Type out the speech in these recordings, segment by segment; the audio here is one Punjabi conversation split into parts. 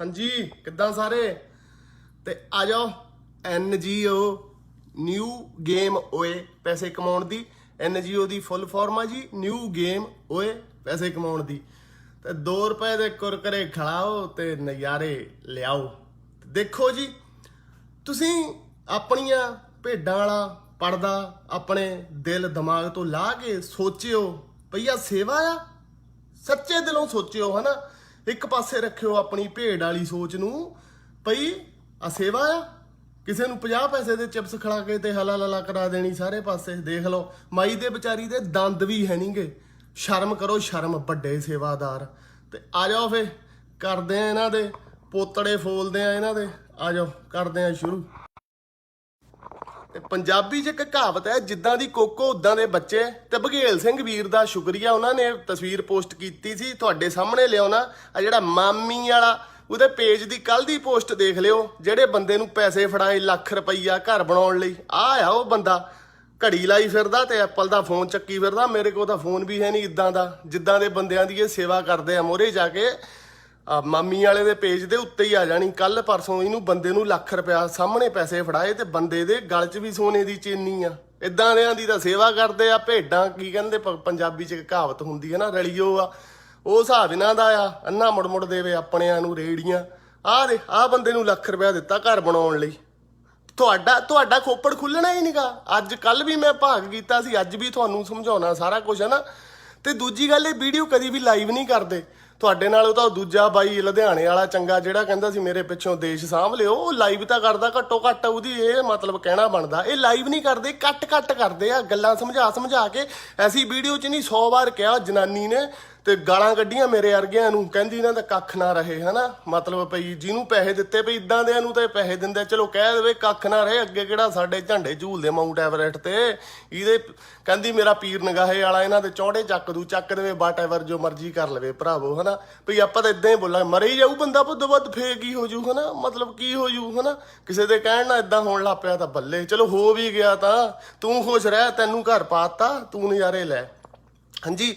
ਹਾਂਜੀ, ਕਿੱਦਾਂ ਸਾਰੇ? ਤੇ ਆ ਜਾਓ ਐਨਜੀਓ ਨਿਊ ਗੇਮ ਓਏ, ਪੈਸੇ ਕਮਾਉਣ ਦੀ। ਐਨਜੀਓ ਦੀ ਫੁੱਲ ਫਾਰਮ ਆ ਜੀ ਨਿਊ ਗੇਮ ਓਏ, ਪੈਸੇ ਕਮਾਉਣ ਦੀ। ਤੇ 2 ਰੁਪਏ ਦੇ ਕੁਰਕਰੇ ਖਿਲਾਓ ਤੇ ਨਜ਼ਾਰੇ ਲਿਆਓ। ਦੇਖੋ ਜੀ, ਤੁਸੀਂ ਆਪਣੀਆਂ ਭੇਡਾਂ ਵਾਲਾ ਪਰਦਾ ਆਪਣੇ ਦਿਲ ਦਿਮਾਗ ਤੋਂ ਲਾ ਕੇ ਸੋਚਿਓ, ਭਈਆ ਸੇਵਾ ਆ? ਸੱਚੇ ਦਿਲੋਂ ਸੋਚਿਓ, ਹਨਾ? ਇੱਕ ਪਾਸੇ ਰੱਖਿਓ ਆਪਣੀ ਭੇਡ ਵਾਲੀ ਸੋਚ ਨੂੰ, ਭਈ ਆ ਸੇਵਾ ਆ, ਕਿਸੇ ਨੂੰ 50 ਪੈਸੇ ਦੇ ਚਿਪਸ ਖਿਲਾ ਕੇ ਤੇ ਹਲਾ ਲਲਾ ਕਰਾ ਦੇਣੀ ਸਾਰੇ ਪਾਸੇ, ਦੇਖ ਲਓ। ਮਾਈ ਦੇ ਵਿਚਾਰੀ ਦੇ ਦੰਦ ਵੀ ਹੈ ਨਹੀਂਗੇ ਸ਼ਰਮ ਕਰੋ, ਸ਼ਰਮ, ਵੱਡੇ ਸੇਵਾਦਾਰ। ਤੇ ਆ ਜਾਓ ਫੇ, ਕਰਦੇ ਆ ਇਹਨਾਂ ਦੇ, ਪੋਤੜੇ ਫੋਲਦੇ ਆ ਇਹਨਾਂ ਦੇ। ਆ ਜਾਓ, ਕਰਦੇ ਆ ਸ਼ੁਰੂ। ਤੇ ਪੰਜਾਬੀ 'ਚ ਇੱਕ ਕਹਾਵਤ ਹੈ, ਜਿੱਦਾਂ ਦੀ ਕੋਕੋ, ਉਦਾਂ ਦੇ ਬੱਚੇ। ਤੇ ਬਘੇਲ ਸਿੰਘ ਵੀਰ ਦਾ ਸ਼ੁਕਰੀਆ ਉਹਨਾਂ ਨੇ ਤਸਵੀਰ ਪੋਸਟ ਕੀਤੀ ਸੀ, ਤੁਹਾਡੇ ਸਾਹਮਣੇ ਲਿਆਉਣਾ। ਆ ਜਿਹੜਾ ਮਾਮੀ ਵਾਲਾ, ਉਹਦੇ ਪੇਜ ਦੀ ਕੱਲ ਦੀ ਪੋਸਟ ਦੇਖ ਲਿਓ, ਜਿਹੜੇ ਬੰਦੇ ਨੂੰ ਪੈਸੇ ਫੜਾਏ ਲੱਖ ਰੁਪਈਆ ਘਰ ਬਣਾਉਣ ਲਈ। ਆ ਆ ਉਹ ਬੰਦਾ। ਘੜੀ ਲਾਈ ਫਿਰਦਾ ਤੇ ਐਪਲ ਦਾ ਫੋਨ ਚੱਕੀ ਫਿਰਦਾ। ਮੇਰੇ ਕੋਲ ਤਾਂ ਫੋਨ ਵੀ ਹੈ ਨਹੀਂ ਇਦਾਂ ਦਾ। ਜਿੱਦਾਂ ਦੇ ਬੰਦਿਆਂ ਦੀ ਇਹ ਸੇਵਾ ਕਰਦੇ ਆ ਮੋਰੇ ਜਾ ਕੇ। ਮਾਮੀ ਵਾਲੇ ਦੇ ਪੇਜ ਦੇ ਉੱਤੇ ਹੀ ਆ ਜਾਣੀ। ਕੱਲ ਪਰਸੋਂ ਇਹਨੂੰ ਬੰਦੇ ਨੂੰ ਲੱਖ ਰੁਪਇਆ ਸਾਹਮਣੇ ਪੈਸੇ ਫੜਾਏ ਤੇ ਬੰਦੇ ਦੇ ਗਲ 'ਚ ਵੀ ਸੋਨੇ ਦੀ ਚੇਨੀ ਆ। ਇਦਾਂ ਦਿਆਂ ਦੀ ਤਾਂ ਸੇਵਾ ਕਰਦੇ ਆ, ਭੇਡਾਂ ਕੀ ਕਹਿੰਦੇ ਪੰਜਾਬੀ 'ਚ ਕਹਾਵਤ ਹੁੰਦੀ ਹੈ ਨਾ, ਰਲਿਓ ਆ। ਉਹ ਹਿਸਾਬ ਇਹਨਾਂ ਦਾ ਆ, ਅੰਨਾ ਮੁੜ ਮੁੜ ਦੇਵੇ ਆਪਣਿਆਂ ਨੂੰ ਰੇੜੀਆਂ। ਆਹ ਦੇ ਆਹ ਬੰਦੇ ਨੂੰ ਲੱਖ ਰੁਪਇਆ ਦਿੱਤਾ ਘਰ ਬਣਾਉਣ ਲਈ। ਤੁਹਾਡਾ ਤੁਹਾਡਾ ਖੋਪੜ ਖੁੱਲਣਾ ਹੀ ਨਹੀਂਗਾ ਅੱਜ ਕੱਲ ਵੀ ਮੈਂ ਭਾਗ ਕੀਤਾ ਸੀ, ਅੱਜ ਵੀ ਤੁਹਾਨੂੰ ਸਮਝਾਉਣਾ ਸਾਰਾ ਕੁਝ ਹੈ ਨਾ। ਤੇ ਦੂਜੀ ਗੱਲ, ਇਹ ਵੀਡੀਓ ਕਦੀ ਵੀ ਲਾਈਵ ਨਹੀਂ ਕਰਦੇ। ਤੁਹਾਡੇ ਨਾਲ ਉਹ ਤਾਂ ਦੂਜਾ ਬਾਈ ਲੁਧਿਆਣੇ ਵਾਲਾ ਚੰਗਾ ਜਿਹੜਾ ਕਹਿੰਦਾ ਸੀ ਮੇਰੇ ਪਿੱਛੋਂ ਦੇਸ਼ ਸਾਂਭ ਲਿਓ, ਉਹ ਲਾਈਵ ਤਾਂ ਕਰਦਾ ਘੱਟੋ ਘੱਟ ਉਹਦੀ ਇਹ ਮਤਲਬ ਕਹਿਣਾ ਬਣਦਾ। ਇਹ ਲਾਈਵ ਨਹੀਂ ਕਰਦੇ ਕੱਟ ਕੱਟ ਕਰਦੇ ਆ ਗੱਲਾਂ ਸਮਝਾ ਸਮਝਾ ਕੇ। ਐਸੀ ਵੀਡੀਓ 'ਚ ਨਹੀਂ 100 ਵਾਰ ਕਿਹਾ, ਜਨਾਨੀ ਨੇ ਤੇ ਗਾਲਾਂ ਕੱਢੀਆਂ ਮੇਰੇ ਵਰਗਿਆਂ ਨੂੰ, ਕਹਿੰਦੀ ਇਹਨਾਂ ਦਾ ਕੱਖ ਨਾ ਰਹੇ, ਹਨਾ? ਮਤਲਬ ਭਈ ਜਿਹਨੂੰ ਪੈਸੇ ਦਿੱਤੇ ਭਈ ਇਦਾਂ ਦਿਆਂ ਨੂੰ ਤਾਂ ਇਹ ਪੈਸੇ ਦਿੰਦੇ ਚਲੋ ਕਹਿ ਦੇਵੇ ਕੱਖ ਨਾ ਰਹੇ, ਅੱਗੇ ਕਿਹੜਾ ਸਾਡੇ ਝੰਡੇ ਝੂਲਦੇ ਮਾਊਂਟ ਐਵਰੈਸਟ ਤੇ। ਇਹਦੇ ਕਹਿੰਦੀ ਮੇਰਾ ਪੀਰ ਨਗਾਹੇ ਵਾਲਾ, ਇਹਨਾਂ ਦੇ ਚੌੜੇ ਚੱਕ ਦੂ, ਚੱਕ ਦੇਵੇ ਵਾਟ ਐਵਰ ਜੋ ਮਰਜ਼ੀ ਕਰ ਲਵੇ ਭਰਾਵੋ, ਹਨਾ? ਭਈ ਆਪਾਂ ਤਾਂ ਇਦਾਂ ਹੀ ਬੋਲਾਂ ਮਰੇ ਹੀ ਜਾਊ ਬੰਦਾ ਪੁੱਤ, ਵੱਧ ਫੇਕ ਹੀ ਹੋ ਜੂ, ਹਨਾ? ਮਤਲਬ ਕੀ ਹੋ ਜੂ, ਹਨਾ? ਕਿਸੇ ਦੇ ਕਹਿਣ ਨਾਲ ਇਦਾਂ ਹੋਣ ਲੱਗ ਪਿਆ ਤਾਂ ਬੱਲੇ। ਚਲੋ ਹੋ ਵੀ ਗਿਆ ਤਾਂ, ਤੂੰ ਖੁਸ਼ ਰਹਿ, ਤੈਨੂੰ ਘਰ ਪਾਤਾ ਤੂੰ ਨਜ਼ਾਰੇ ਲੈ। ਹਾਂਜੀ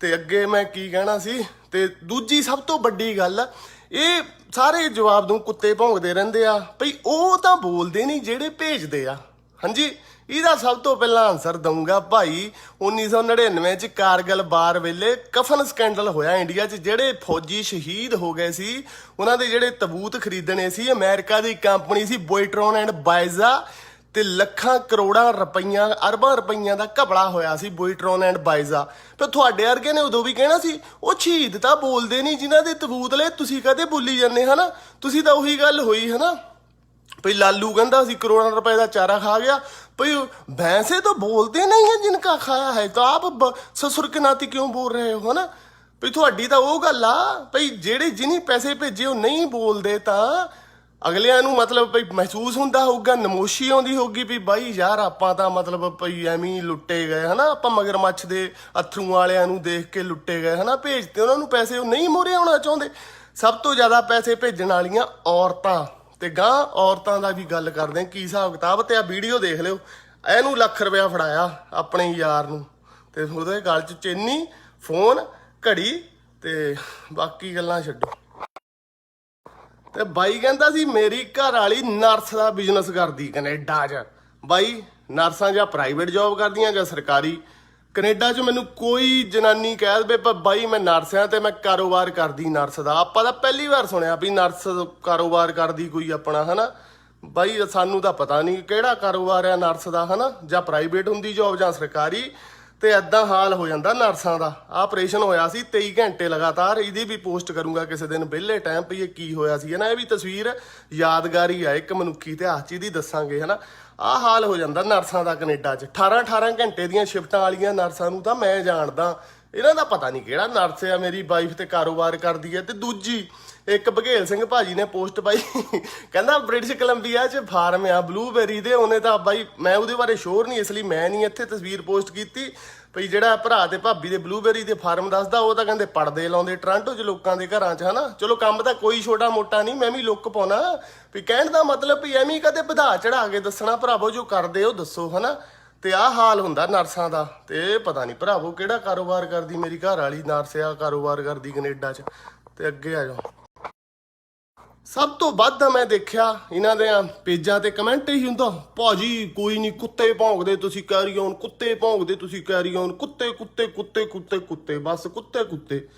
ਤੇ ਅੱਗੇ ਮੈਂ ਕੀ ਕਹਿਣਾ ਸੀ, ਤੇ ਦੂਜੀ ਸਭ ਤੋਂ ਵੱਡੀ ਗੱਲ ਇਹ ਸਾਰੇ ਜਵਾਬ ਨੂੰ ਕੁੱਤੇ ਭੌਂਕਦੇ ਰਹਿੰਦੇ ਆ, ਭਈ ਉਹ ਤਾਂ ਬੋਲਦੇ ਨਹੀਂ ਜਿਹੜੇ ਭੇਜਦੇ ਆ। ਹਾਂਜੀ, ਇਹਦਾ ਸਭ ਤੋਂ ਪਹਿਲਾਂ ਆਨਸਰ ਦਊਂਗਾ ਭਾਈ 1999 ਚ ਕਾਰਗਲ ਬਾਰ ਵੇਲੇ ਕਫਨ ਸਕੈਂਡਲ ਹੋਇਆ ਇੰਡੀਆ 'ਚ, ਜਿਹੜੇ ਫੌਜੀ ਸ਼ਹੀਦ ਹੋ ਗਏ ਸੀ, ਉਹਨਾਂ ਦੇ ਜਿਹੜੇ ਤਬੂਤ ਖਰੀਦਣੇ ਸੀ, ਅਮਰੀਕਾ ਦੀ ਕੰਪਨੀ ਸੀ ਬੋਇਟਰੋਨ ਐਂਡ ਬਾਇਜ਼ਾ ਤੇ ਲੱਖਾਂ ਕਰੋੜਾਂ ਰੁਪਈਆਂ, ਅਰਬਾਂ ਰੁਪਈਆਂ ਦਾ ਘਪਲਾ ਹੋਇਆ ਸੀ ਬੋਇਟਰੋਨ ਐਂਡ ਬਾਈਜ਼ਾ ਤੇ ਤੁਹਾਡੇ ਵਰਗੇ ਨੇ ਉਦੋਂ ਵੀ ਕਹਿਣਾ ਸੀ, ਉਹ ਸ਼ਹੀਦ ਤਾਂ ਬੋਲਦੇ ਨਹੀਂ, ਜਿਨ੍ਹਾਂ ਦੇ ਤਬੂਤ ਤੁਸੀਂ ਕਦੇ ਬੋਲੀ ਜਾਂਦੇ, ਹਨਾ? ਤੁਸੀਂ ਤਾਂ ਉਹੀ ਗੱਲ ਹੋਈ, ਹਨਾ? ਭਈ ਲਾਲੂ ਕਹਿੰਦਾ ਸੀ ਕਰੋੜਾਂ ਰੁਪਏ ਦਾ ਚਾਰਾ ਖਾ ਗਿਆ। ਭਈ ਵੈਸੇ ਤਾਂ ਬੋਲਦੇ ਨਹੀਂ ਹੈ ਜਿਨਕਾ ਖਾਇਆ ਹੈ, ਤਾਂ ਆਪ ਬ- ਸਸੁਰ ਕੇ ਨਾਤੀ ਕਿਉਂ ਬੋਲ ਰਹੇ ਹੋ, ਹਨਾ? ਭਈ ਤੁਹਾਡੀ ਤਾਂ ਉਹ ਗੱਲ ਆ, ਭਈ ਜਿਹੜੇ ਜਿਨੀ ਪੈਸੇ ਭੇਜੇ ਉਹ ਨਹੀਂ ਬੋਲਦੇ ਤਾਂ ਅਗਲਿਆਂ ਨੂੰ ਮਤਲਬ ਭਈ ਮਹਿਸੂਸ ਹੁੰਦਾ ਹੋਊਗਾ, ਨਮੋਸ਼ੀ ਆਉਂਦੀ ਹੋਊਗੀ ਵੀ ਬਾਈ ਯਾਰ ਆਪਾਂ ਤਾਂ ਮਤਲਬ ਭਈ ਐਵੇਂ ਹੀ ਲੁੱਟੇ ਗਏ, ਹਨਾ? ਆਪਾਂ ਮਗਰਮੱਛ ਦੇ ਅਥਰੂ ਵਾਲਿਆਂ ਨੂੰ ਦੇਖ ਕੇ ਲੁੱਟੇ ਗਏ, ਹਨਾ? ਭੇਜਤੇ ਉਹਨਾਂ ਨੂੰ ਪੈਸੇ, ਉਹ ਨਹੀਂ ਮੋਰੇ ਆਉਣਾ ਚਾਹੁੰਦੇ। ਸਭ ਤੋਂ ਜ਼ਿਆਦਾ ਪੈਸੇ ਭੇਜਣ ਵਾਲੀਆਂ ਔਰਤਾਂ, ਤੇ ਗਾਂ ਔਰਤਾਂ ਦਾ ਵੀ ਗੱਲ ਕਰਦੇ ਹਾਂ, ਕੀ ਹਿਸਾਬ ਕਿਤਾਬ ਤੇ ਆ ਵੀਡੀਓ ਦੇਖ ਲਿਓ। ਇਹਨੂੰ ਲੱਖ ਰੁਪਇਆ ਫੜਾਇਆ ਆਪਣੇ ਯਾਰ ਨੂੰ, ਤੇ ਉਹਦੇ ਗਲ 'ਚ ਚੇਨੀ, ਫੋਨ, ਘੜੀ, ਤੇ ਬਾਕੀ ਗੱਲਾਂ ਛੱਡੋ। ਤੇ ਬਾਈ ਕਹਿੰਦਾ ਸੀ, ਮੇਰੀ ਘਰ ਵਾਲੀ ਨਰਸ ਦਾ ਬਿਜ਼ਨਸ ਕਰਦੀ ਕੈਨੇਡਾ 'ਚ। ਬਾਈ, ਨਰਸਾਂ ਜਾਂ ਪ੍ਰਾਈਵੇਟ ਜੌਬ ਕਰਦੀਆਂ ਜਾਂ ਸਰਕਾਰੀ? ਕੈਨੇਡਾ 'ਚ ਮੈਨੂੰ ਕੋਈ ਜਨਾਨੀ ਕਹਿ ਦੇਵੇ ਬਾਈ, ਮੈਂ ਨਰਸ ਆ ਤੇ ਮੈਂ ਕਾਰੋਬਾਰ ਕਰਦੀ ਨਰਸ ਦਾ। ਆਪਾਂ ਤਾਂ ਪਹਿਲੀ ਵਾਰ ਸੁਣਿਆ ਵੀ ਨਰਸ ਕਾਰੋਬਾਰ ਕਰਦੀ ਕੋਈ ਆਪਣਾ, ਹਨਾ? ਬਾਈ, ਸਾਨੂੰ ਤਾਂ ਪਤਾ ਨਹੀਂ ਕਿਹੜਾ ਕਾਰੋਬਾਰ ਆ ਨਰਸ ਦਾ, ਹਨਾ? ਜਾਂ ਪ੍ਰਾਈਵੇਟ ਹੁੰਦੀ ਜੌਬ ਜਾਂ ਸਰਕਾਰੀ? ਤੇ ਐਦਾਂ ਹਾਲ ਹੋ ਜਾਂਦਾ ਨਰਸਾਂ ਦਾ। ਆਹ ਆਪਰੇਸ਼ਨ ਹੋਇਆ ਸੀ 23 ਘੰਟੇ ਲਗਾਤਾਰ ਇਹਦੀ ਵੀ ਪੋਸਟ ਕਰੂੰਗਾ ਕਿਸੇ ਦਿਨ। ਵਿਹਲੇ ਟਾਈਮ ਪਈ ਇਹ ਕੀ ਹੋਇਆ ਸੀ ਹਨਾ ਇਹ ਵੀ ਤਸਵੀਰ ਯਾਦਗਾਰੀ ਆ, ਇੱਕ ਮਨੁੱਖੀ ਇਤਿਹਾਸ ਚ ਇਹਦੀ ਦੱਸਾਂਗੇ ਹਨਾ ਆਹ ਹਾਲ ਹੋ ਜਾਂਦਾ ਨਰਸਾਂ ਦਾ ਕੈਨੇਡਾ 'ਚ। 18 18 ਘੰਟੇ ਦੀਆਂ ਸ਼ਿਫਟਾਂ ਵਾਲੀਆਂ ਨਰਸਾਂ ਨੂੰ ਤਾਂ ਮੈਂ ਜਾਣਦਾ। ਇਹਨਾਂ ਦਾ ਪਤਾ ਨਹੀਂ ਕਿਹੜਾ ਨਰਸ ਆ, ਮੇਰੀ ਵਾਈਫ ਤੇ ਕਾਰੋਬਾਰ ਕਰਦੀ ਹੈ। ਤੇ ਦੂਜੀ ਇੱਕ ਬਘੇਲ ਸਿੰਘ ਭਾਜੀ ਨੇ ਪੋਸਟ ਪਾਈ। ਕਹਿੰਦਾ, ਬ੍ਰਿਟਿਸ਼ ਕੋਲੰਬੀਆ 'ਚ ਫਾਰਮ ਆ, ਬਲੂਬੇਰੀ ਦੇ। ਉਹਨੇ ਤਾਂ ਬਾਈ, ਮੈਂ ਉਹਦੇ ਬਾਰੇ ਸ਼ੋਰ ਨਹੀਂ, ਇਸ ਲਈ ਮੈਂ ਨਹੀਂ ਇੱਥੇ ਤਸਵੀਰ ਪੋਸਟ ਕੀਤੀ। ਭਈ ਜਿਹੜਾ ਭਰਾ ਤੇ ਭਾਬੀ ਦੇ ਬਲੂਬੇਰੀ ਦੇ ਫਾਰਮ ਦੱਸਦਾ, ਉਹ ਤਾਂ ਕਹਿੰਦੇ ਪੜਦੇ ਲਾਉਂਦੇ ਟ੍ਰਾਂਟੋ 'ਚ ਲੋਕਾਂ ਦੇ ਘਰਾਂ 'ਚ, ਹਨਾ? ਚਲੋ, ਕੰਮ ਤਾਂ ਕੋਈ ਛੋਟਾ ਮੋਟਾ ਨਹੀਂ, ਮੈਂ ਵੀ ਲੁੱਕ ਪਾਉਣਾ। ਵੀ ਕਹਿਣ ਦਾ ਮਤਲਬ ਵੀ ਐਵੇਂ ਕਦੇ ਵਧਾ ਚੜਾ ਕੇ ਦੱਸਣਾ, ਭਰਾਵੋ, ਜੋ ਕਰਦੇ ਉਹ ਦੱਸੋ, ਹਨਾ? ਤੇ ਆਹ ਹਾਲ ਹੁੰਦਾ ਨਰਸਾਂ ਦਾ, ਤੇ ਪਤਾ ਨਹੀਂ ਭਰਾਵੋ ਕਿਹੜਾ ਕਾਰੋਬਾਰ ਕਰਦੀ ਮੇਰੀ ਘਰ ਵਾਲੀ, ਨਰਸ ਆ ਕਾਰੋਬਾਰ ਕਰਦੀ ਕੈਨੇਡਾ 'ਚ। ਤੇ ਅੱਗੇ ਆ ਜਾਓ। ਸਭ ਤੋਂ ਵੱਧ ਮੈਂ ਦੇਖਿਆ ਇਹਨਾਂ ਦੇ ਪੇਜਾਂ ਤੇ ਕਮੈਂਟ ਹੀ ਹੁੰਦਾ, ਭਾਜੀ, ਕੋਈ ਨਹੀਂ, ਕੁੱਤੇ ਭੌਂਕਦੇ ਤੁਸੀਂ ਕੈਰੀ ਔਨ ਕੁੱਤੇ ਭੌਂਕਦੇ ਤੁਸੀਂ ਕੈਰੀ ਔਨ ਕੁੱਤੇ ਕੁੱਤੇ ਕੁੱਤੇ ਕੁੱਤੇ ਕੁੱਤੇ, ਬਸ ਕੁੱਤੇ ਕੁੱਤੇ।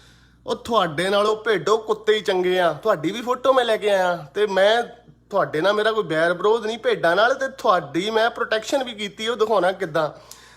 ਉਹ ਤੁਹਾਡੇ ਨਾਲੋਂ ਭੇਡੋ ਕੁੱਤੇ ਹੀ ਚੰਗੇ ਆ। ਤੁਹਾਡੀ ਵੀ ਫੋਟੋ ਮੈਂ ਲੈ ਕੇ ਆਇਆ ਤੇ ਮੈਂ, ਤੁਹਾਡੇ ਨਾਲ ਮੇਰਾ ਕੋਈ ਬੈਰ ਵਿਰੋਧ ਨਹੀਂ, ਭੇਡਾਂ ਨਾਲ ਤੇ ਤੁਹਾਡੀ ਮੈਂ ਪ੍ਰੋਟੈਕਸ਼ਨ ਵੀ ਕੀਤੀ, ਉਹ ਦਿਖਾਉਣਾ ਕਿੱਦਾਂ?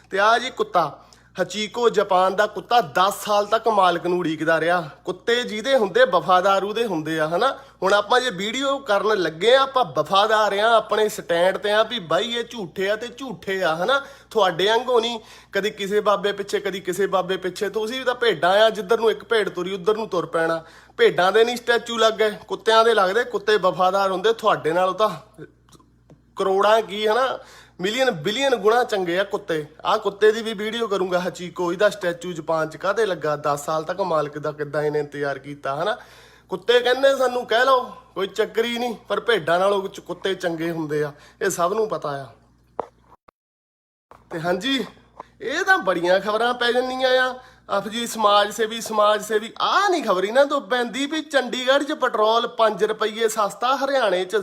ਤੇ ਆ ਜੀ ਕੁੱਤਾ। ਹਚੀਕੋ ਜਾਪਾਨ ਦਾ ਕੁੱਤਾ 10 ਸਾਲ ਤੱਕ ਮਾਲਕ ਨੂੰ ਉਡੀਕਦਾ ਰਿਹਾ। ਕੁੱਤੇ ਜਿਹਦੇ ਹੁੰਦੇ ਵਫਾਦਾਰ ਉਹਦੇ ਹੁੰਦੇ ਆ, ਹਨਾ? ਹੁਣ ਆਪਾਂ ਜੇ ਵੀਡੀਓ ਕਰਨ ਲੱਗੇ ਆ, ਆਪਾਂ ਵਫਾਦਾਰ ਆ, ਆਪਣੇ ਸਟੈਂਡ ਤੇ ਆ ਵੀ ਬਾਈ ਇਹ ਝੂਠੇ ਆ ਤੇ ਝੂਠੇ ਆ, ਹਨਾ? ਤੁਹਾਡੇ ਵਾਂਗੂ ਨਹੀਂ। ਕਦੀ ਕਿਸੇ ਬਾਬੇ ਪਿੱਛੇ, ਕਦੀ ਕਿਸੇ ਬਾਬੇ ਪਿੱਛੇ। ਤੁਸੀਂ ਵੀ ਤਾਂ ਭੇਡਾਂ ਆ, ਜਿੱਧਰ ਨੂੰ ਇੱਕ ਭੇਡ ਤੁਰੀ, ਉਧਰ ਨੂੰ ਤੁਰ ਪੈਣਾ। ਭੇਡਾਂ ਦੇ ਨਹੀਂ ਸਟੈਚੂ ਲੱਗ ਗਏ ਕੁੱਤਿਆਂ ਦੇ ਲੱਗਦੇ। ਕੁੱਤੇ ਵਫਾਦਾਰ ਹੁੰਦੇ, ਤੁਹਾਡੇ ਨਾਲੋਂ ਤਾਂ ਕਰੋੜਾਂ ਕੀ, ਹਨਾ? ਮਿਲੀਅਨ, ਬਿਲੀਅਨ ਗੁਣਾ ਚੰਗੇ ਆ ਕੁੱਤੇ। ਆ ਕੁੱਤੇ ਦੀ ਵੀ ਵੀਡੀਓ ਕਰੂੰਗਾ ਹਚੀਕੋ, ਇਹਦਾ ਸਟੈਚੂ ਜਾਪਾਨ ਚ ਕਾਹਦੇ ਲੱਗਾ? 10 ਸਾਲ ਤੱਕ ਮਾਲਕ ਦਾ ਕਿੱਦਾਂ ਇਹਨੇ ਇੰਤਜ਼ਾਰ ਕੀਤਾ, ਹਨਾ? ਕੁੱਤੇ ਕਹਿੰਦੇ ਸਾਨੂੰ, ਕਹਿ ਲਓ, ਕੋਈ ਚੱਕਰੀ ਨਹੀਂ, ਪਰ ਭੇਡਾਂ ਨਾਲੋਂ ਕੁੱਤੇ ਚੰਗੇ ਹੁੰਦੇ ਆ, ਇਹ ਸਭ ਨੂੰ ਪਤਾ ਆ। ਤੇ ਹਾਂਜੀ, ਇਹ ਤਾਂ ਬੜੀਆਂ ਖਬਰਾਂ ਪੈ ਜਾਂਦੀਆਂ ਆ। ਆਪ ਜੀ ਸਮਾਜ ਸੇਵੀ ਸਮਾਜ ਸੇਵੀ ਆ ਨਹੀਂ ਖਬਰ ਨਾ ਤੋਂ ਪੈਂਦੀ ਵੀ ਚੰਡੀਗੜ੍ਹ 'ਚ ਪੈਟਰੋਲ 5 ਰੁਪਏ ਸਸਤਾ, ਹਰਿਆਣੇ 'ਚ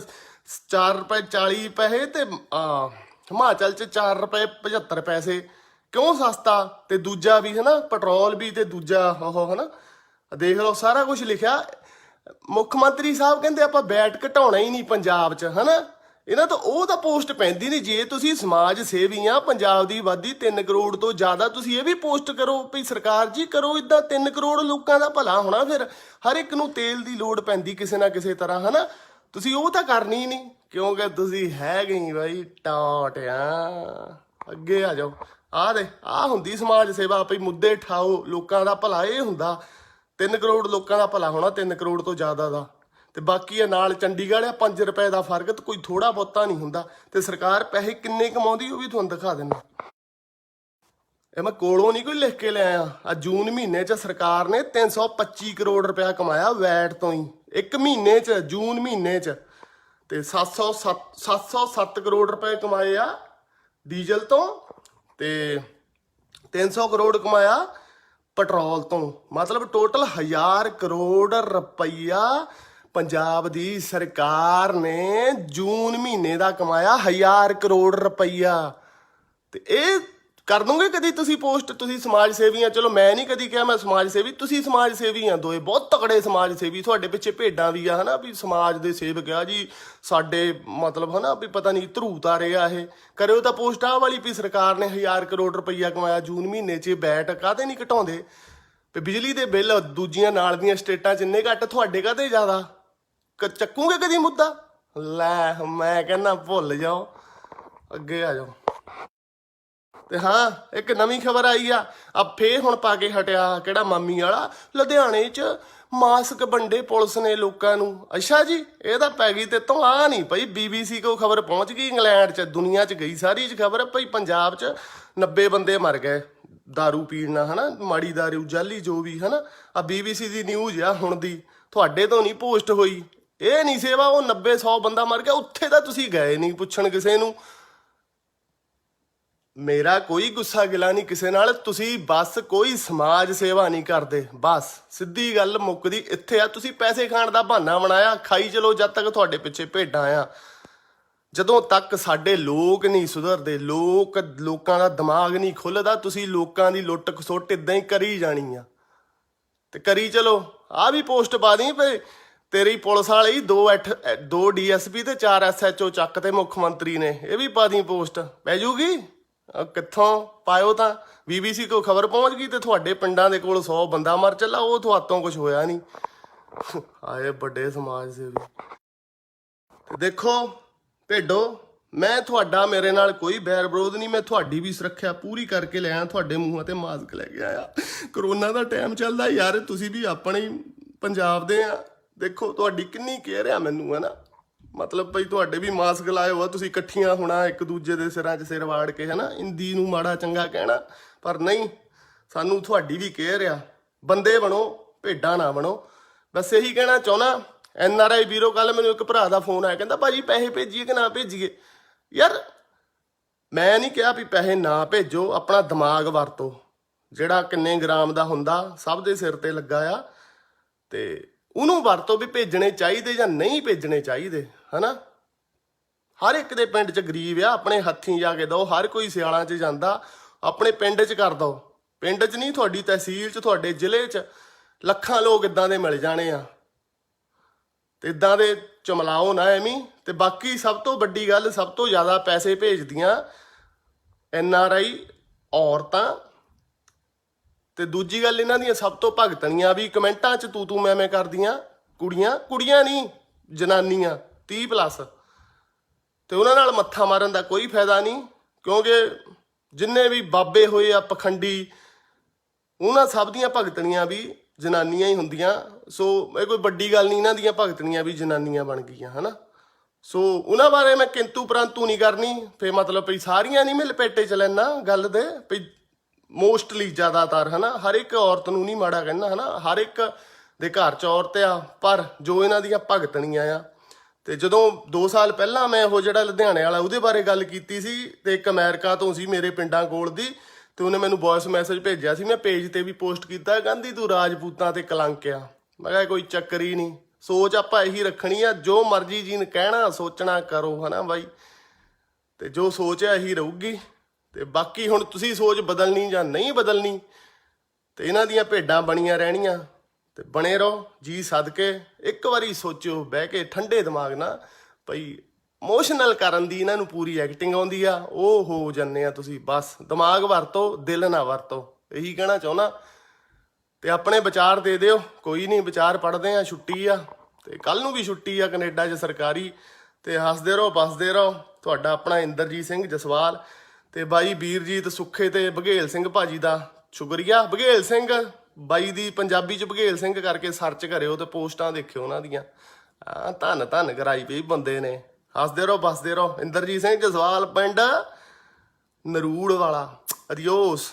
4 ਰੁਪਏ 40 ਪੈਸੇ ਤੇ, ਆ। ਹਿਮਾਚਲ ਚ 4 ਰੁਪਏ 75 ਪੈਸੇ। ਕਿਉਂ ਸਸਤਾ? ਤੇ ਦੂਜਾ ਵੀ ਹਨਾ, ਪੈਟਰੋਲ ਵੀ ਤੇ ਦੂਜਾ ਉਹ ਹਨਾ। ਦੇਖ ਲਓ, ਸਾਰਾ ਕੁਝ ਲਿਖਿਆ। ਮੁੱਖ ਮੰਤਰੀ ਸਾਹਿਬ ਕਹਿੰਦੇ ਆਪਾਂ ਬੈਟ ਘਟਾਉਣਾ ਹੀ ਨਹੀਂ ਪੰਜਾਬ 'ਚ, ਹਨਾ। ਇਹਨਾਂ ਤੋਂ ਉਹ ਤਾਂ ਪੋਸਟ ਪੈਂਦੀ ਨਹੀਂ। ਜੇ ਤੁਸੀਂ ਸਮਾਜ ਸੇਵੀ ਆ, ਪੰਜਾਬ ਦੀ ਆਬਾਦੀ 3 ਕਰੋੜ ਤੋਂ ਜ਼ਿਆਦਾ, ਤੁਸੀਂ ਇਹ ਵੀ ਪੋਸਟ ਕਰੋ ਵੀ ਸਰਕਾਰ ਜੀ ਕਰੋ ਇਦਾਂ 3 ਕਰੋੜ ਲੋਕਾਂ ਦਾ ਭਲਾ ਹੋਣਾ ਫਿਰ। ਹਰ ਇੱਕ ਨੂੰ ਤੇਲ ਦੀ ਲੋੜ ਪੈਂਦੀ ਕਿਸੇ ਨਾ ਕਿਸੇ ਤਰ੍ਹਾਂ, ਹਨਾ। ਤੁਸੀਂ ਉਹ ਤਾਂ ਕਰਨੀ ਨਹੀਂ। ਕਿਉਂਕਿ ਤੁਸੀਂ ਹੈਗੇ ਹੀ ਬਾਈ ਟਾਟ ਅੱਗੇ ਆ ਜਾਓ। ਆ ਦੇ ਆ ਹੁੰਦੀ ਸਮਾਜ ਸੇਵਾ ਆਪੇ ਮੁੱਦੇ ਠਾਓ ਲੋਕਾਂ ਦਾ ਭਲਾ ਇਹ ਹੁੰਦਾ। 3 ਕਰੋੜ ਲੋਕਾਂ ਦਾ ਭਲਾ ਹੋਣਾ 3 ਕਰੋੜ ਤੋਂ ਜ਼ਿਆਦਾ ਦਾ। ਤੇ ਬਾਕੀ ਇਹ ਨਾਲ ਚੰਡੀਗੜ੍ਹ ਆ 5 ਰੁਪਏ ਦਾ ਫ਼ਰਕ ਤੇ ਕੋਈ ਥੋੜਾ ਬਹੁਤਾ ਨਹੀਂ ਹੁੰਦਾ। ਤੇ ਸਰਕਾਰ ਪੈਸੇ ਕਿੰਨੇ ਕਮਾਉਂਦੀ ਉਹ ਵੀ ਤੁਹਾਨੂੰ ਦਿਖਾ ਦਿੰਦਾ। ਇਹ ਮੈਂ ਕੋਲੋਂ ਨਹੀਂ ਕੋਈ ਲਿਖ ਕੇ ਲੈ ਆਇਆ। ਆ ਜੂਨ ਮਹੀਨੇ 'ਚ ਸਰਕਾਰ ਨੇ 325 ਕਰੋੜ ਰੁਪਇਆ ਕਮਾਇਆ ਵੈਟ ਤੋਂ ਹੀ। ਇੱਕ ਮਹੀਨੇ 'ਚ, ਜੂਨ ਮਹੀਨੇ 'ਚ। ਤੇ 707 707 ਕਰੋੜ ਰੁਪਏ ਕਮਾਏ ਆ ਡੀਜ਼ਲ ਤੋਂ ਤੇ 300 ਕਰੋੜ ਕਮਾਇਆ ਪੈਟਰੋਲ ਤੋਂ। ਮਤਲਬ ਟੋਟਲ 1000 ਕਰੋੜ ਰੁਪਈਆ ਪੰਜਾਬ ਦੀ ਸਰਕਾਰ ਨੇ ਜੂਨ ਮਹੀਨੇ ਦਾ ਕਮਾਇਆ 1000 ਕਰੋੜ ਰੁਪਈਆ। ਤੇ ਇਹ ਕਰ ਦੂੰਗੇ ਕਦੀ ਤੁਸੀਂ ਪੋਸਟ, ਤੁਸੀਂ ਸਮਾਜ ਸੇਵੀ ਆ। ਚਲੋ ਮੈਂ ਨਹੀਂ ਕਦੀ ਕਿਹਾ ਮੈਂ ਸਮਾਜ ਸੇਵੀ, ਤੁਸੀਂ ਸਮਾਜ ਸੇਵੀ ਆ ਦੋਏ, ਬਹੁਤ ਤਕੜੇ ਸਮਾਜ ਸੇਵੀ। ਤੁਹਾਡੇ ਪਿੱਛੇ ਭੇਡਾਂ ਵੀ ਆ, ਹਨਾ, ਵੀ ਸਮਾਜ ਦੇ ਸੇਵਕ ਆ ਜੀ। ਸਾਡੇ ਮਤਲਬ, ਹਨਾ, ਵੀ ਪਤਾ ਨਹੀਂ ਧਰੂ ਤਾਰੇ ਆ ਇਹ। ਕਰਿਓ ਤਾਂ ਪੋਸਟ ਆ ਵਾਲੀ ਵੀ ਸਰਕਾਰ ਨੇ 1000 ਕਰੋੜ ਰੁਪਈਆ ਕਮਾਇਆ, ਜੂਨ ਮਹੀਨੇ 'ਚ ਬੈਟ ਕਾਹਦੇ ਨਹੀਂ ਘਟਾਉਂਦੇ? ਤੇ ਬਿਜਲੀ ਦੇ ਬਿੱਲ ਦੂਜੀਆਂ ਨਾਲ ਦੀਆਂ ਸਟੇਟਾਂ 'ਚ ਇੰਨੇ ਘੱਟ, ਤੁਹਾਡੇ ਕਾਹਦੇ ਜ਼ਿਆਦਾ? ਕ- ਚੱਕੂਗੇ ਕਦੀ ਮੁੱਦਾ? ਲੈ, ਮੈਂ ਕਹਿੰਦਾ ਭੁੱਲ ਜਾਓ। ਅੱਗੇ ਆ ਜਾਓ। ਤੇ ਹਾਂ ਇੱਕ ਨਵੀਂ ਖਬਰ ਆਈ ਆ ਆ ਫੇਰ ਹੁਣ ਪਾ ਕੇ ਹਟਿਆ ਕਿਹੜਾ ਮਾਮੀ ਵਾਲਾ ਲੁਧਿਆਣੇ 'ਚ ਮਾਸਕ ਵੰਡੇ ਪੁਲਿਸ ਨੇ ਲੋਕਾਂ ਨੂੰ ਅੱਛਾ ਜੀ ਇਹ ਤਾਂ ਪੈ ਗਈ ਤੇ ਤੋਂ ਆ ਨਹੀਂ ਭਈ ਬੀਬੀਸੀ ਕੋ ਖਬਰ ਪਹੁੰਚ ਗਈ ਇੰਗਲੈਂਡ 'ਚ ਦੁਨੀਆ 'ਚ ਗਈ ਸਾਰੀ 'ਚ ਖਬਰ ਭਈ ਪੰਜਾਬ 'ਚ 90 ਬੰਦੇ ਮਰ ਗਏ दारू ਪੀਣ ਨਾਲ ਹਨਾ ਮਾੜੀ दारू ਜਾਲੀ ਜੋ ਵੀ ਹਨਾ ਆ ਬੀਬੀਸੀ ਦੀ ਨਿਊਜ਼ ਆ ਹੁਣ ਦੀ ਤੁਹਾਡੇ ਤੋਂ ਨਹੀਂ ਪੋਸਟ ਹੋਈ ਇਹ ਨਹੀਂ ਸੇਵਾ ਉਹ 90 100 ਬੰਦਾ ਮਰ ਗਿਆ ਉੱਥੇ ਤਾਂ ਤੁਸੀਂ ਗਏ ਨਹੀਂ ਪੁੱਛਣ ਕਿਸੇ ਨੂੰ ਮੇਰਾ ਕੋਈ ਗੁੱਸਾ ਗਿਲਾ ਨਹੀਂ ਕਿਸੇ ਨਾਲ। ਤੁਸੀਂ ਬਸ ਕੋਈ ਸਮਾਜ ਸੇਵਾ ਨਹੀਂ ਕਰਦੇ। ਬਸ, ਸਿੱਧੀ ਗੱਲ ਮੁੱਕਦੀ ਇੱਥੇ ਆ। ਤੁਸੀਂ ਪੈਸੇ ਖਾਣ ਦਾ ਬਹਾਨਾ ਬਣਾਇਆ। ਖਾਈ ਚਲੋ, ਜਦ ਤੱਕ ਤੁਹਾਡੇ ਪਿੱਛੇ ਭੇਡਾਂ ਆ। ਜਦੋਂ ਤੱਕ ਸਾਡੇ ਲੋਕ ਨਹੀਂ ਸੁਧਰਦੇ, ਲੋਕ, ਲੋਕਾਂ ਦਾ ਦਿਮਾਗ ਨਹੀਂ ਖੁੱਲਦਾ, ਤੁਸੀਂ ਲੋਕਾਂ ਦੀ ਲੁੱਟ ਖਸੁੱਟ ਇਦਾਂ ਹੀ ਕਰੀ ਜਾਣੀ ਆ। ਤੇ ਕਰੀ ਚਲੋ। ਆ ਵੀ ਪੋਸਟ ਪਾ ਦੀ ਭਈ, ਤੇਰੀ ਪੁਲਿਸ ਵਾਲੇ ਹੀ ਦੋ ਐਠ ਐ- ਦੋ ਡੀਐਸਪੀ ਤੇ ਚਾਰ ਐਸਐਚਓ ਚੱਕ ਤੇ ਮੁੱਖ ਮੰਤਰੀ ਨੇ। ਇਹ ਵੀ ਪਾ ਦੀ ਪੋਸਟ। ਪੈ ਜੂਗੀ? ਅਹ ਕਿੱਥੋਂ ਪਾਇਓ ਤਾਂ ਬੀਬੀਸੀ ਕੋ ਖਬਰ ਪਹੁੰਚ ਗਈ ਤੇ ਤੁਹਾਡੇ ਪਿੰਡਾਂ ਦੇ ਕੋਲ 100 ਬੰਦਾ ਮਰ ਚੱਲਾ, ਉਹ ਤੁਹਾਤੋਂ ਕੁਝ ਹੋਇਆ ਨਹੀਂ। ਆਏ ਵੱਡੇ ਸਮਾਜ ਸੇਵੀ। ਤੇ ਦੇਖੋ, ਭੇਡੋ, ਮੈਂ ਤੁਹਾਡਾ, ਮੇਰੇ ਨਾਲ ਕੋਈ ਬੈਰ ਵਿਰੋਧ ਨਹੀਂ, ਮੈਂ ਤੁਹਾਡੀ ਵੀ ਸੁਰੱਖਿਆ ਪੂਰੀ ਕਰਕੇ ਲਿਆ ਤੁਹਾਡੇ ਮੂੰਹਾਂ ਤੇ ਮਾਸਕ ਲੈ ਕੇ ਆਇਆ। ਕਰੋਨਾ ਦਾ ਟਾਈਮ ਚੱਲਦਾ, ਯਾਰ, ਤੁਸੀਂ ਵੀ ਆਪਣੇ ਹੀ ਪੰਜਾਬ ਦੇ ਆ। ਦੇਖੋ, ਤੁਹਾਡੀ ਕਿੰਨੀ ਕੇਅਰ ਆ ਮੈਨੂੰ, ਹੈ ਨਾ? ਮਤਲਬ ਭਈ ਤੁਹਾਡੇ ਵੀ ਮਾਸਕ ਲਾਏ ਹੋਆ ਤੁਸੀਂ ਇਕੱਠੀਆਂ ਹੋਣਾ, ਇੱਕ ਦੂਜੇ ਦੇ ਸਿਰਾਂ 'ਚ ਸਿਰ ਵਾੜ ਕੇ ਹੈ ਨਾ ਹਿੰਦੀ ਨੂੰ ਮਾੜਾ ਚੰਗਾ ਕਹਿਣਾ, ਪਰ ਨਹੀਂ, ਸਾਨੂੰ ਤੁਹਾਡੀ ਵੀ ਕੇਅਰ ਆ। ਬੰਦੇ ਬਣੋ, ਭੇਡਾਂ ਨਾ ਬਣੋ। ਬਸ ਇਹੀ ਕਹਿਣਾ ਚਾਹੁੰਦਾ ਐਨ ਆਰ ਆਈ ਵੀਰੋ ਕੱਲ ਮੈਨੂੰ ਇੱਕ ਭਰਾ ਦਾ ਫੋਨ ਆਇਆ, ਕਹਿੰਦਾ ਭਾਜੀ ਪੈਸੇ ਭੇਜੀਏ ਕਿ ਨਾ ਭੇਜੀਏ? ਯਾਰ, ਮੈਂ ਨਹੀਂ ਕਿਹਾ ਵੀ ਪੈਸੇ ਨਾ ਭੇਜੋ, ਆਪਣਾ ਦਿਮਾਗ ਵਰਤੋ। ਜਿਹੜਾ ਕਿੰਨੇ ਗ੍ਰਾਮ ਦਾ ਹੁੰਦਾ, ਸਭ ਦੇ ਸਿਰ ਤੇ ਲੱਗਾ ਆ। ਤੇ ਉਹਨੂੰ ਵਰਤੋ ਵੀ ਭੇਜਣੇ ਚਾਹੀਦੇ ਜਾਂ ਨਹੀਂ ਭੇਜਣੇ ਚਾਹੀਦੇ। ਹਨਾ? ਹਰ ਇੱਕ ਦੇ ਪਿੰਡ 'ਚ ਗਰੀਬ ਆ, ਆਪਣੇ ਹੱਥੀਂ ਜਾ ਕੇ ਦੋ, ਹਰ ਕੋਈ ਸਿਆਲਾਂ 'ਚ ਜਾਂਦਾ, ਆਪਣੇ ਪਿੰਡ 'ਚ ਕਰ ਦੋ। ਪਿੰਡ 'ਚ ਨਹੀਂ, ਤੁਹਾਡੀ ਤਹਿਸੀਲ 'ਚ, ਤੁਹਾਡੇ ਜ਼ਿਲ੍ਹੇ 'ਚ, ਲੱਖਾਂ ਲੋਕ ਇਦਾਂ ਦੇ ਮਿਲ ਜਾਣੇ ਆ। ਤੇ ਇਦਾਂ ਦੇ ਚਮਲਾਓ ਨਾ ਐਵੇਂ ਤੇ ਬਾਕੀ ਸਭ ਤੋਂ ਵੱਡੀ ਗੱਲ, ਸਭ ਤੋਂ ਜ਼ਿਆਦਾ ਪੈਸੇ ਭੇਜਦੀਆਂ ਐਨ ਆਰ ਆਈ ਔਰਤਾਂ। ਤੇ ਦੂਜੀ ਗੱਲ, ਇਹਨਾਂ ਦੀਆਂ ਸਭ ਤੋਂ ਭਗਤਣੀਆਂ ਵੀ, ਕਮੈਂਟਾਂ 'ਚ ਤੂੰ ਤੂੰ ਮੈਂ ਮੈਂ ਕਰਦੀਆਂ, ਕੁੜੀਆਂ ਕੁੜੀਆਂ ਨਹੀਂ, ਜਨਾਨੀਆਂ। 30 ਪਲੱਸ ਤੇ ਉਹਨਾਂ ਨਾਲ ਮੱਥਾ ਮਾਰਨ ਦਾ ਕੋਈ ਫਾਇਦਾ ਨਹੀਂ, ਕਿਉਂਕਿ ਜਿੰਨੇ ਵੀ ਬਾਬੇ ਹੋਏ ਆ, ਪਖੰਡੀ, ਉਹਨਾਂ ਸਭ ਦੀਆਂ ਭਗਤਣੀਆਂ ਵੀ ਜਨਾਨੀਆਂ ਹੀ ਹੁੰਦੀਆਂ। ਸੋ ਇਹ ਕੋਈ ਵੱਡੀ ਗੱਲ ਨਹੀਂ, ਇਹਨਾਂ ਦੀਆਂ ਭਗਤਣੀਆਂ ਵੀ ਜਨਾਨੀਆਂ ਬਣ ਗਈਆਂ, ਹਨਾ? ਸੋ ਉਹਨਾਂ ਬਾਰੇ ਮੈਂ ਕਿੰਤੂ ਪਰੰਤੂ ਨਹੀਂ ਕਰਨੀ ਫੇ ਮਤਲਬ ਵੀ ਸਾਰੀਆਂ ਨਹੀਂ ਮੈਂ ਲਪੇਟੇ ਚ ਲੈਣਾ ਗੱਲ ਦੇ ਵੀ ਮੋਸਟਲੀ ਜ਼ਿਆਦਾਤਰ, ਹਨਾ? ਹਰ ਇੱਕ ਔਰਤ ਨੂੰ ਨਹੀਂ ਮਾੜਾ ਕਹਿਣਾ, ਹਨਾ? ਹਰ ਇੱਕ ਦੇ ਘਰ ਚ ਔਰਤ ਆ, ਪਰ ਜੋ ਇਹਨਾਂ ਦੀਆਂ ਭਗਤਣੀਆਂ ਆ ਤੇ ਜਦੋਂ 2 ਸਾਲ ਪਹਿਲਾਂ ਮੈਂ ਉਹ ਜਿਹੜਾ ਲੁਧਿਆਣੇ ਵਾਲਾ ਉਹਦੇ ਬਾਰੇ ਗੱਲ ਕੀਤੀ ਸੀ ਤੇ ਇੱਕ ਅਮਰੀਕਾ ਤੋਂ ਸੀ ਮੇਰੇ ਪਿੰਡਾਂ ਕੋਲ ਦੀ ਤੇ ਉਹਨੇ ਮੈਨੂੰ ਵੌਇਸ ਮੈਸੇਜ ਭੇਜਿਆ ਸੀ, ਮੈਂ ਪੇਜ ਤੇ ਵੀ ਪੋਸਟ ਕੀਤਾ, ਗਾਂਧੀ ਤੂੰ ਰਾਜਪੂਤਾਂ ਤੇ ਕਲੰਕ ਆ। ਮੈਂ ਕਿਹਾ ਕੋਈ ਚੱਕਰ ਹੀ ਨਹੀਂ, ਸੋਚ ਆਪਾਂ ਇਹੀ ਰੱਖਣੀ ਆ, ਜੋ ਮਰਜ਼ੀ ਜੀ ਕਹਿਣਾ, ਸੋਚਣਾ ਕਰੋ, ਹਨਾ ਬਾਈ? ਤੇ ਜੋ ਸੋਚ ਹੈ ਇਹੀ ਰਹੂਗੀ। ਤੇ ਬਾਕੀ ਹੁਣ ਤੁਸੀਂ ਸੋਚ ਬਦਲਣੀ ਜਾਂ ਨਹੀਂ ਬਦਲਣੀ, ਤੇ ਇਹਨਾਂ ਦੀਆਂ ਭੇਡਾਂ ਬਣੀਆਂ ਰਹਿਣੀਆਂ। ਤੇ ਬਣੇ ਰਹੋ, ਜੀ ਸਦਕੇ। ਇੱਕ ਵਾਰੀ ਸੋਚਿਓ, ਬਹਿ ਕੇ ਠੰਡੇ ਦਿਮਾਗ ਨਾਲ, ਭਈ ਇਮੋਸ਼ਨਲ ਕਰਨ ਦੀ ਇਹਨਾਂ ਨੂੰ ਪੂਰੀ ਐਕਟਿੰਗ ਆਉਂਦੀ ਆ, ਉਹ ਹੋ ਜੰਨੇ ਆ ਤੁਸੀਂ, ਬਸ। ਦਿਮਾਗ ਵਰਤੋ, ਦਿਲ ਨਾ ਵਰਤੋ। ਇਹੀ ਕਹਿਣਾ ਚਾਹੁੰਦਾ। ਤੇ ਆਪਣੇ ਵਿਚਾਰ ਦੇ ਦਿਓ। ਕੋਈ ਨਹੀਂ, ਵਿਚਾਰ ਪੜਦੇ ਆ, ਛੁੱਟੀ ਆ। ਤੇ ਕੱਲ ਨੂੰ ਵੀ ਛੁੱਟੀ ਆ ਕੈਨੇਡਾ 'ਚ ਸਰਕਾਰੀ। ਤੇ ਹੱਸਦੇ ਰਹੋ, ਬਸਦੇ ਰਹੋ। ਤੁਹਾਡਾ ਆਪਣਾ ਇੰਦਰਜੀਤ ਸਿੰਘ ਜਸਵਾਲ ਤੇ ਬਾਈ ਵੀਰਜੀਤ ਸੁੱਖੇ ਤੇ ਬਘੇਲ ਸਿੰਘ ਭਾਜੀ ਦਾ। ਸ਼ੁਕਰੀਆ ਬਘੇਲ ਸਿੰਘ। ਬਾਈ ਦੀ ਪੰਜਾਬੀ 'ਚ ਬਘੇਲ ਸਿੰਘ ਕਰਕੇ ਸਰਚ ਕਰਿਓ ਤੇ ਪੋਸਟਾਂ ਦੇਖਿਓ ਉਹਨਾਂ ਦੀਆਂ। ਆ, ਧੰਨ ਧੰਨ ਕਰਾਈ ਪਈ ਬੰਦੇ ਨੇ। ਹੱਸਦੇ ਰਹੋ, ਬਸਦੇ ਰਹੋ। ਇੰਦਰਜੀਤ ਸਿੰਘ ਜਸਵਾਲ, ਪਿੰਡ ਨਰੂੜ ਵਾਲਾ ਅਡੀਓਸ